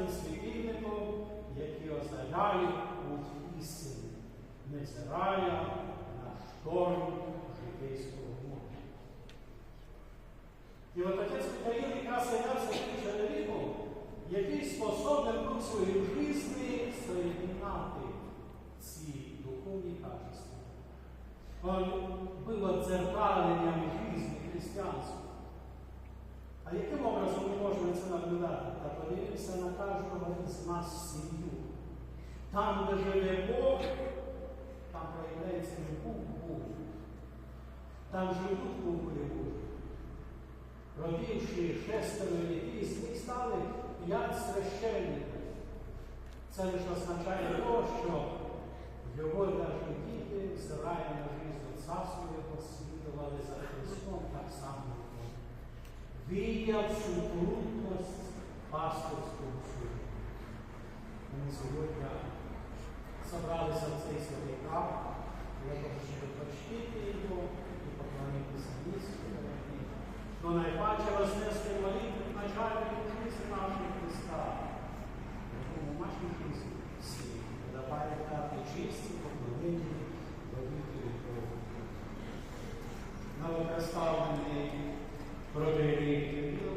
цим світильником, який означає путь істини, невзирає на шторм житейського моря. І от отець Михаїл якраз являвся тим чоловіком, який способен був своїй житті соєднати ці духовні качества. Он було дзеркаленням житті християнства. А яким образом ми можемо це наблюдати? Та подивимося на кожного із нас сім'ю. Там, де живе Бог, там проявляється любов Божа. Там живуть куполі Божі. Родивши шестеро дітей, з них стали п'ять священників. Це лише означає те, що Видять всю трудність пасторського суду. Ми сьогодні зібралися в цей святий храм, для того, щоб його і поклонитися місцю. Но найпаче вознести молитву начальнику жизни нашего Христа, якому житті всі давай дати честі, поклонення, водителю Богу. Новопредставлений протиерей Кирил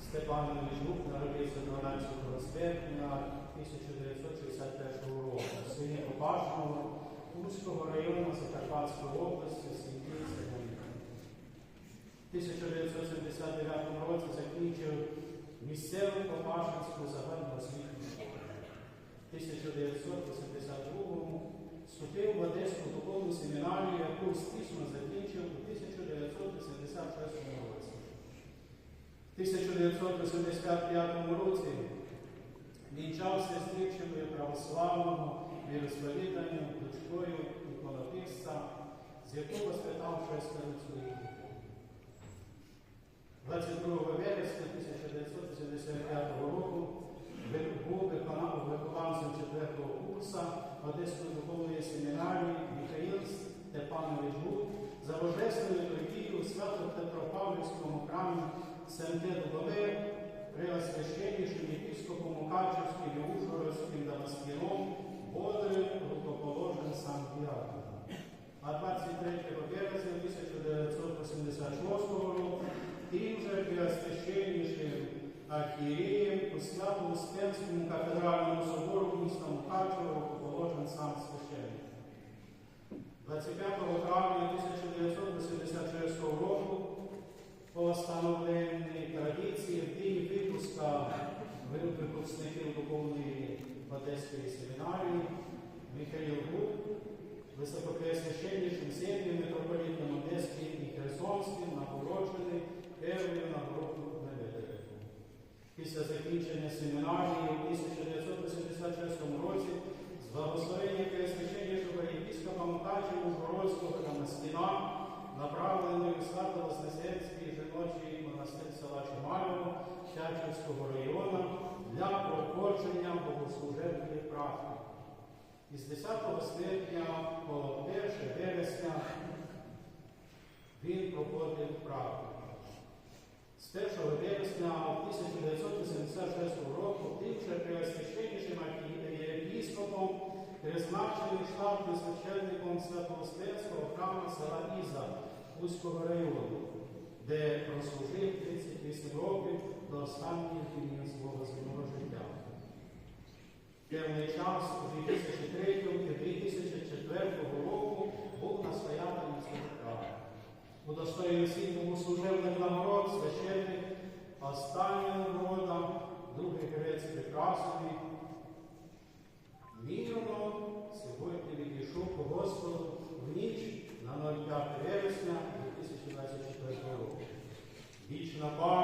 Степанович Жук народився 12 серпня 1961 року. Сині Побажного Курського району Закарпатської області, Сінківська в 1979 році закінчив місцеву Попашинську загальну освітню школу. В 1982 вступив в Одеську духовну семінарію, яку успішно закінчив у 1986 році. В 1985 році вінчався з дівчиною православного віросповіданням, дочкою іконописця, з якого спитав шестеро своїх дітей. 22 вересня 1985 року був виконав вихованцем 4 курсу Одеської Степанович Гуд за божественною літургією у Свято-Петропавлівському храмі Сенте-Дубове преосвященнішим єпископом Мукачевським і Ужгородським Дамаскіном 25 травня 1986 року по встановленій традиції в день випуска випускників духовної Одеської семінарії Михайло Гук, високопреосвященнішим сім'ям митрополітом Маскіна направлений Свято-Вознесенський жіночий монастир села Чумалєво Чачівського району для проходження богослужебної практики. Із 10 серпня по 1 вересня він проходив практику. З 1 вересня 1986 року тим же преосвященнішим єпископом штатним священником Свято-Успенського храму села Іза Хуського району, де прослужив 38 років до останніх днів свого земного життя. Певний час у 2003 і 2004 року був настоятелем храму. Удостоєний світому служебних нагород священник остання нагорода, другий грець прекрасний. in a bar